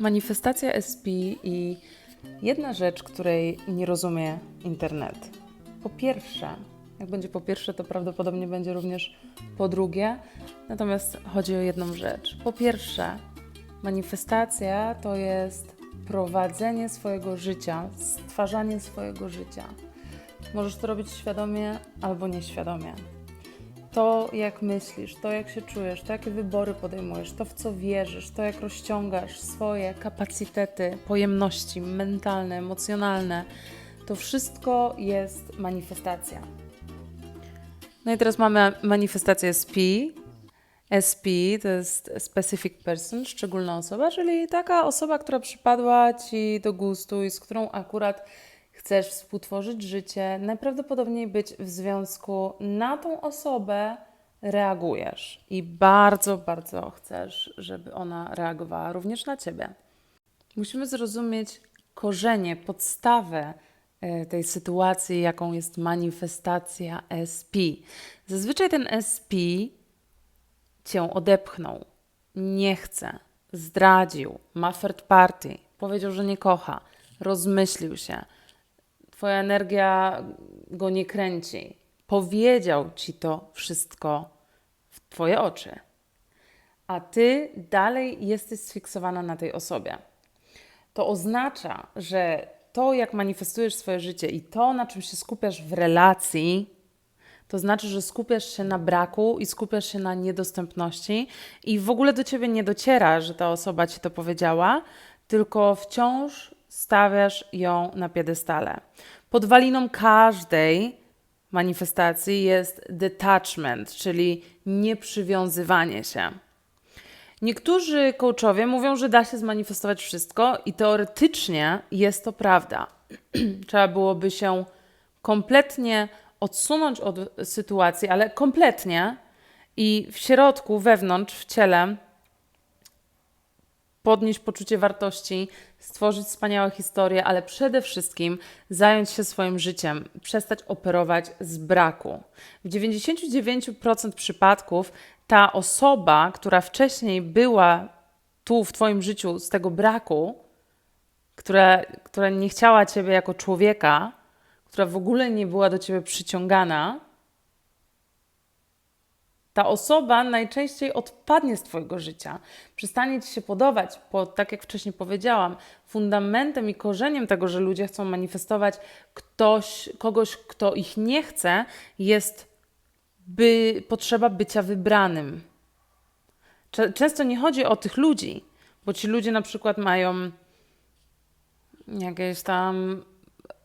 Manifestacja SP i jedna rzecz, której nie rozumie internet. Po pierwsze, jak będzie po pierwsze, to prawdopodobnie będzie również po drugie. Natomiast chodzi o jedną rzecz. Po pierwsze, manifestacja to jest prowadzenie swojego życia, stwarzanie swojego życia. Możesz to robić świadomie albo nieświadomie. To, jak myślisz, to, jak się czujesz, to, jakie wybory podejmujesz, to, w co wierzysz, to, jak rozciągasz swoje kapacitety, pojemności mentalne, emocjonalne, to wszystko jest manifestacja. No i teraz mamy manifestację SP. SP to jest specific person, szczególna osoba, czyli taka osoba, która przypadła Ci do gustu i z którą akurat chcesz współtworzyć życie, najprawdopodobniej być w związku, na tą osobę reagujesz i bardzo, bardzo chcesz, żeby ona reagowała również na Ciebie. Musimy zrozumieć korzenie, podstawę e, tej sytuacji, jaką jest manifestacja SP. Zazwyczaj ten SP cię odepchnął, nie chce, zdradził, ma third party, powiedział, że nie kocha, rozmyślił się, twoja energia go nie kręci, powiedział ci to wszystko w twoje oczy, a ty dalej jesteś sfiksowana na tej osobie. To oznacza, że to, jak manifestujesz swoje życie i to, na czym się skupiasz w relacji, to znaczy, że skupiasz się na braku i skupiasz się na niedostępności i w ogóle do ciebie nie dociera, że ta osoba ci to powiedziała, tylko wciąż stawiasz ją na piedestale. Podwaliną każdej manifestacji jest detachment, czyli nieprzywiązywanie się. Niektórzy coachowie mówią, że da się zmanifestować wszystko i teoretycznie jest to prawda. Trzeba byłoby się kompletnie odsunąć od sytuacji, ale kompletnie i w środku, wewnątrz, w ciele podnieść poczucie wartości, stworzyć wspaniałe historie, ale przede wszystkim zająć się swoim życiem, przestać operować z braku. W 99% przypadków ta osoba, która wcześniej była tu w Twoim życiu z tego braku, która, która nie chciała Ciebie jako człowieka, która w ogóle nie była do ciebie przyciągana, ta osoba najczęściej odpadnie z Twojego życia, przestanie Ci się podobać, bo tak jak wcześniej powiedziałam, fundamentem i korzeniem tego, że ludzie chcą manifestować ktoś, kogoś, kto ich nie chce, jest by, potrzeba bycia wybranym. Często nie chodzi o tych ludzi, bo ci ludzie na przykład mają jakieś tam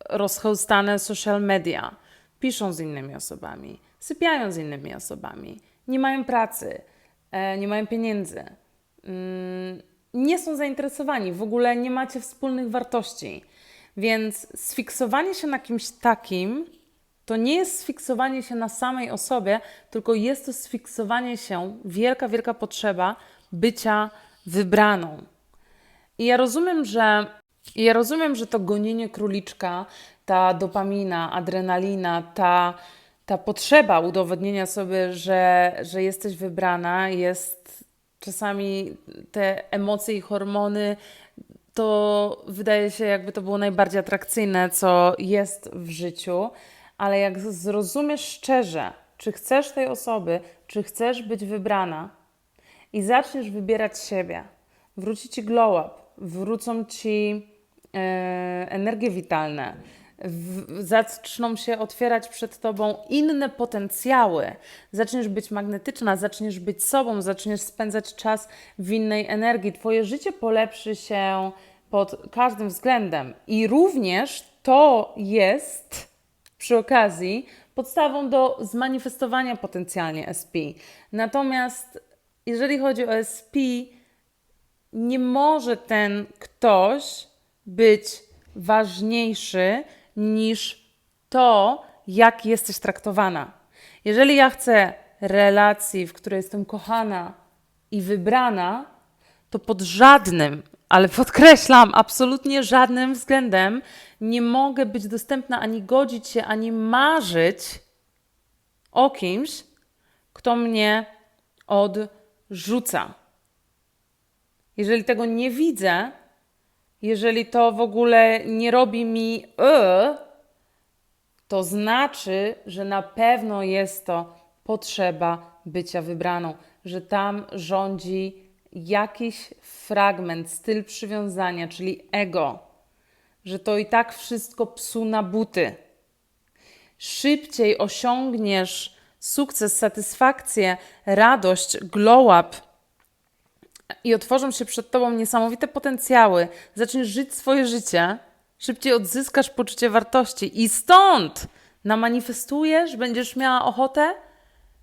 rozchełstane social media, piszą z innymi osobami, sypiają z innymi osobami, nie mają pracy, e, nie mają pieniędzy, mm, nie są zainteresowani, w ogóle nie macie wspólnych wartości. Więc sfiksowanie się na kimś takim to nie jest sfiksowanie się na samej osobie, tylko jest to sfiksowanie się, wielka, wielka potrzeba bycia wybraną. I ja rozumiem, że ja rozumiem, że to gonienie króliczka, ta dopamina, adrenalina, ta, ta potrzeba udowodnienia sobie, że, że jesteś wybrana, jest czasami te emocje i hormony, to wydaje się, jakby to było najbardziej atrakcyjne, co jest w życiu, ale jak zrozumiesz szczerze, czy chcesz tej osoby, czy chcesz być wybrana i zaczniesz wybierać siebie, wróci ci glow up, wrócą ci E, energie witalne, zaczną się otwierać przed tobą inne potencjały, zaczniesz być magnetyczna, zaczniesz być sobą, zaczniesz spędzać czas w innej energii, twoje życie polepszy się pod każdym względem. I również to jest przy okazji podstawą do zmanifestowania potencjalnie SP. Natomiast jeżeli chodzi o SP, nie może ten ktoś być ważniejszy niż to, jak jesteś traktowana. Jeżeli ja chcę relacji, w której jestem kochana i wybrana, to pod żadnym, ale podkreślam, absolutnie żadnym względem nie mogę być dostępna ani godzić się, ani marzyć o kimś, kto mnie odrzuca. Jeżeli tego nie widzę, jeżeli to w ogóle nie robi mi y, to znaczy, że na pewno jest to potrzeba bycia wybraną, że tam rządzi jakiś fragment, styl przywiązania, czyli ego, że to i tak wszystko psu na buty. Szybciej osiągniesz sukces, satysfakcję, radość, glow up i otworzą się przed tobą niesamowite potencjały, zaczniesz żyć swoje życie, szybciej odzyskasz poczucie wartości i stąd namanifestujesz, będziesz miała ochotę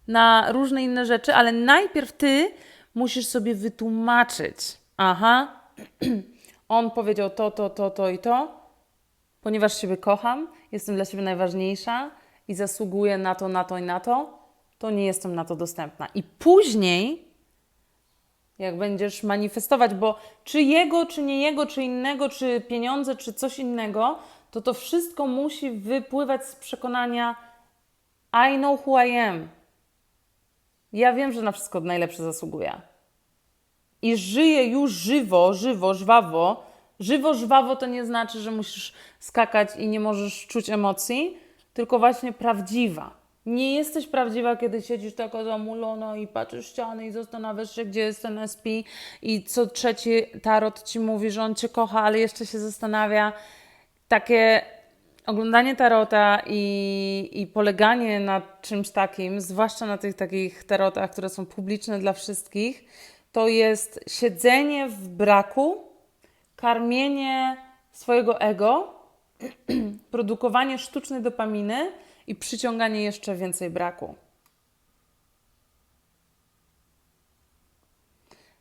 na różne inne rzeczy, ale najpierw ty musisz sobie wytłumaczyć. Aha, on powiedział to, to, to, to i to, ponieważ siebie kocham, jestem dla siebie najważniejsza i zasługuję na to, na to i na to, to nie jestem na to dostępna. I później jak będziesz manifestować, bo czy jego, czy nie jego, czy innego, czy pieniądze, czy coś innego, to to wszystko musi wypływać z przekonania I know who I am. Ja wiem, że na wszystko najlepsze zasługuję. I żyję już żywo, żywo, żwawo. Żywo, żwawo to nie znaczy, że musisz skakać i nie możesz czuć emocji, tylko właśnie prawdziwa. Nie jesteś prawdziwa, kiedy siedzisz taka zamulona i patrzysz ściany i zastanawiasz się, gdzie jest ten SP i co trzeci tarot ci mówi, że on cię kocha, ale jeszcze się zastanawia. Takie oglądanie tarota i, i poleganie na czymś takim, zwłaszcza na tych takich tarotach, które są publiczne dla wszystkich, to jest siedzenie w braku, karmienie swojego ego, produkowanie sztucznej dopaminy i przyciąganie jeszcze więcej braku.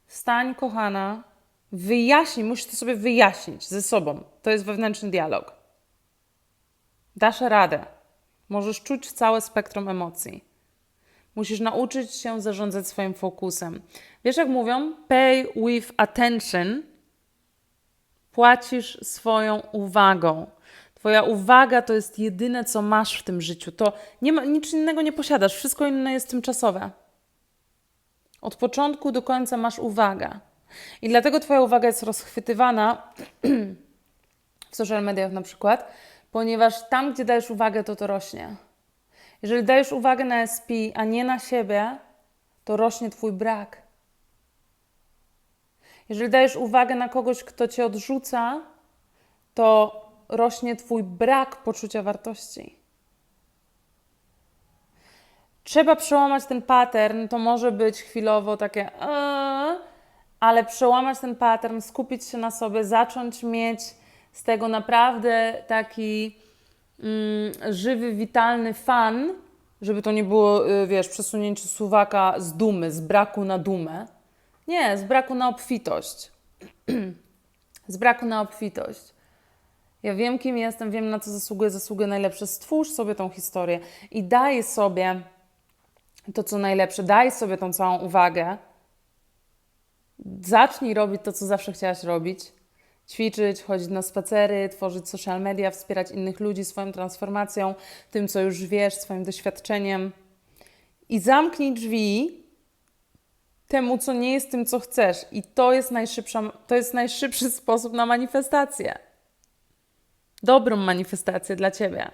Stań, kochana, wyjaśnij, musisz to sobie wyjaśnić ze sobą. To jest wewnętrzny dialog. Dasz radę. Możesz czuć całe spektrum emocji. Musisz nauczyć się zarządzać swoim fokusem. Wiesz, jak mówią? Pay with attention. Płacisz swoją uwagą. Twoja uwaga to jest jedyne, co masz w tym życiu. To nie ma, nic innego nie posiadasz. Wszystko inne jest tymczasowe. Od początku do końca masz uwagę. I dlatego Twoja uwaga jest rozchwytywana w social mediach na przykład, ponieważ tam, gdzie dajesz uwagę, to to rośnie. Jeżeli dajesz uwagę na SP, a nie na siebie, to rośnie Twój brak. Jeżeli dajesz uwagę na kogoś, kto Cię odrzuca, to rośnie Twój brak poczucia wartości. Trzeba przełamać ten pattern, to może być chwilowo takie, eee", ale przełamać ten pattern, skupić się na sobie, zacząć mieć z tego naprawdę taki mm, żywy, witalny fan, żeby to nie było, y, wiesz, przesunięcie suwaka z dumy, z braku na dumę. Nie, z braku na obfitość. z braku na obfitość. Ja wiem, kim jestem, wiem, na co zasługuję, zasługuję najlepsze. Stwórz sobie tą historię i daj sobie to, co najlepsze, daj sobie tą całą uwagę. Zacznij robić to, co zawsze chciałaś robić. Ćwiczyć, chodzić na spacery, tworzyć social media, wspierać innych ludzi swoją transformacją, tym, co już wiesz, swoim doświadczeniem. I zamknij drzwi temu, co nie jest tym, co chcesz. I to jest, najszybsza, to jest najszybszy sposób na manifestację dobrą manifestację dla ciebie.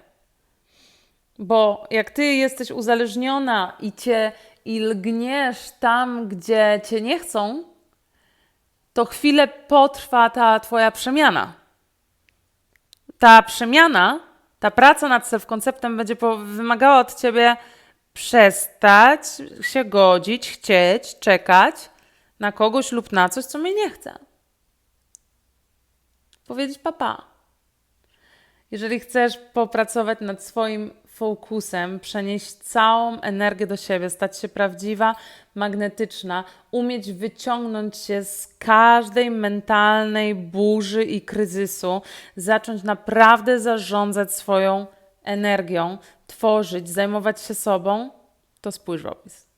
Bo jak ty jesteś uzależniona i cię i lgniesz tam, gdzie cię nie chcą, to chwilę potrwa ta twoja przemiana. Ta przemiana, ta praca nad self-konceptem będzie wymagała od ciebie przestać się godzić, chcieć, czekać na kogoś lub na coś, co mnie nie chce. Powiedzieć papa. Jeżeli chcesz popracować nad swoim fokusem, przenieść całą energię do siebie, stać się prawdziwa, magnetyczna, umieć wyciągnąć się z każdej mentalnej burzy i kryzysu, zacząć naprawdę zarządzać swoją energią, tworzyć, zajmować się sobą, to spójrz w opis.